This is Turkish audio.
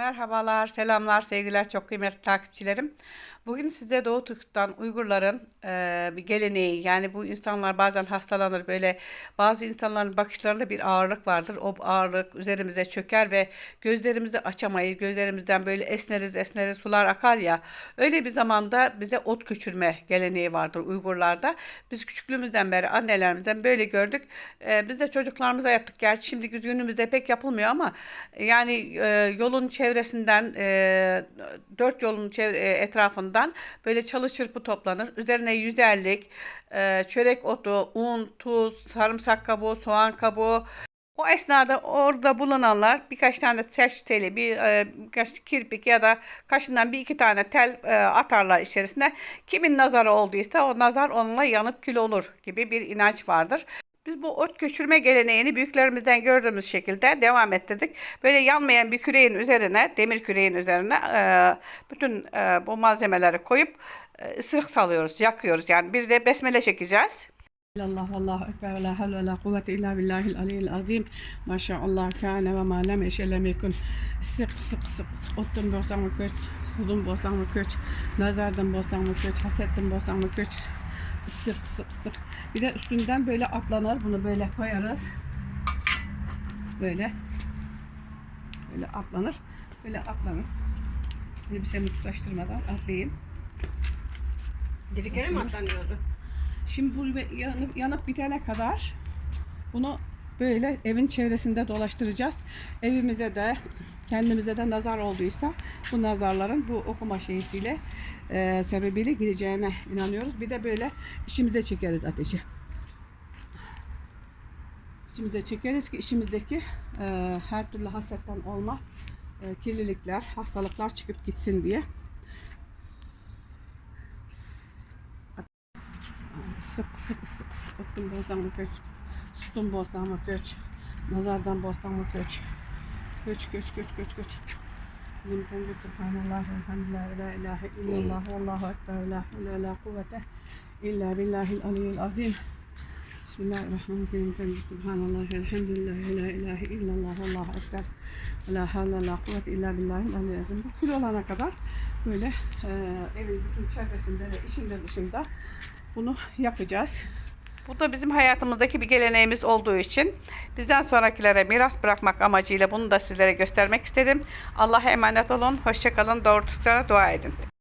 Merhabalar, selamlar, sevgiler çok kıymetli takipçilerim. Bugün size Doğu Türkistan Uygurların e, bir geleneği yani bu insanlar bazen hastalanır böyle bazı insanların bakışlarında bir ağırlık vardır. O ağırlık üzerimize çöker ve gözlerimizi açamayız. Gözlerimizden böyle esneriz esneriz sular akar ya. Öyle bir zamanda bize ot köçürme geleneği vardır Uygurlarda. Biz küçüklüğümüzden beri annelerimizden böyle gördük. E, biz de çocuklarımıza yaptık. Gerçi şimdi günümüzde pek yapılmıyor ama yani e, yolun çevresinden e, dört yolun çevre, e, etrafından böyle çalı çırpı toplanır. Üzerine yüzerlik, e, çörek otu, un, tuz, sarımsak kabuğu, soğan kabuğu. O esnada orada bulunanlar birkaç tane saç teli, bir e, birkaç kirpik ya da kaşından bir iki tane tel e, atarlar içerisine. Kimin nazarı olduysa o nazar onunla yanıp kül olur gibi bir inanç vardır. Biz bu ot göçürme geleneğini büyüklerimizden gördüğümüz şekilde devam ettirdik. Böyle yanmayan bir küreğin üzerine, demir küreğin üzerine e, bütün e, bu malzemeleri koyup e, ısırık salıyoruz, yakıyoruz. Yani bir de besmele çekeceğiz. Allah Allahu ekber ve la havle ve la kuvvete illa billahil aliyyil azim. Maşallah kâne ve mâ lem yeşe lem yekun. Sık sık sık sık ottun bostan mı köç, sudun bostan mı köç, nazardan bostan mı köç, hasetten bostan mı köç. Sık sık sık. Bir de üstünden böyle atlanır. Bunu böyle koyarız. Böyle. Böyle atlanır. Böyle atlanır. Elbisemi tutlaştırmadan atlayayım. Geri gene mi atlanıyordu? Şimdi bu yanıp, yanıp bitene kadar bunu böyle evin çevresinde dolaştıracağız. Evimize de kendimize de nazar olduysa bu nazarların bu okuma şeysiyle e, sebebiyle gireceğine inanıyoruz. Bir de böyle işimize çekeriz ateşi. İçimize çekeriz ki işimizdeki e, her türlü hasetten olma e, kirlilikler, hastalıklar çıkıp gitsin diye. Sık sık sık sık otun bozdan bozdan mı köç, nazardan bozdan mı köç, köç köç köç köç köç. Lim tengi subhanallah elhamdülillah la ilahe illallah vallahu ekber la havle la kuvvete illa billahil aliyyil azim. Bismillahirrahmanirrahim. Tengi subhanallah elhamdülillah la ilahe illallah vallahu ekber la havle la kuvvete illa billahil aliyyil azim. Bu kül olana kadar böyle e, evin bütün çevresinde ve işinde dışında bunu yapacağız. Bu da bizim hayatımızdaki bir geleneğimiz olduğu için bizden sonrakilere miras bırakmak amacıyla bunu da sizlere göstermek istedim. Allah'a emanet olun. Hoşçakalın. Doğru dua edin.